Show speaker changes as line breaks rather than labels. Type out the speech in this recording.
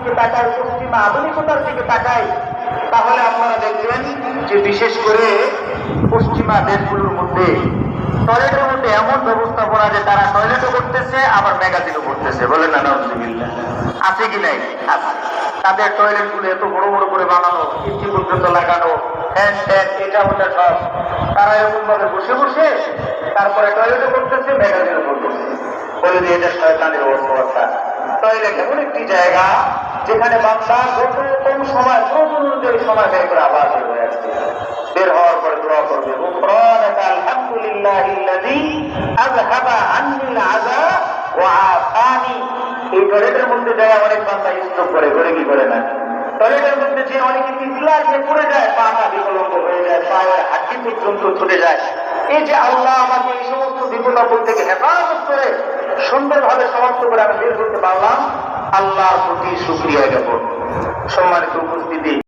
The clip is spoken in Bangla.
দিকে তাকাই পশ্চিমা আধুনিকতার দিকে তাকাই তাহলে আপনারা দেখবেন যে বিশেষ করে পশ্চিমা দেশগুলোর মধ্যে টয়লেটের মধ্যে এমন ব্যবস্থাপনা যে তারা টয়লেটও করতেছে, আবার ম্যাগাজিনও করতেছে। বলেন না আছে কি নাই? আছে। তাদের টয়লেটগুলো এত বড় বড় করে বানানো ইঞ্চি পর্যন্ত লাগানো হ্যান্ড ট্যান এটা ওটা সব। তারা এরকম ভাবে বসে বসে তারপরে টয়লেটও করতেছে, ম্যাগাজিনও করতেছে। বলে দিয়ে এটা শয়তানের অবস্থা। একটি জায়গা যেখানে বাচ্চা যত কম সময় অনুযায়ী সময় ব্যয় করে আবার বের হয়ে আসছে হওয়ার পরে দোয়া করবে এই যে আল্লাহ আমাকে এই সমস্ত বিপদ থেকে হেফাজত করে সুন্দরভাবে সমাপ্ত করে আমি বের করতে পারলাম আল্লাহর প্রতি সুক্রিয়া জ্ঞাপন। সম্মানিত উপস্থিতি।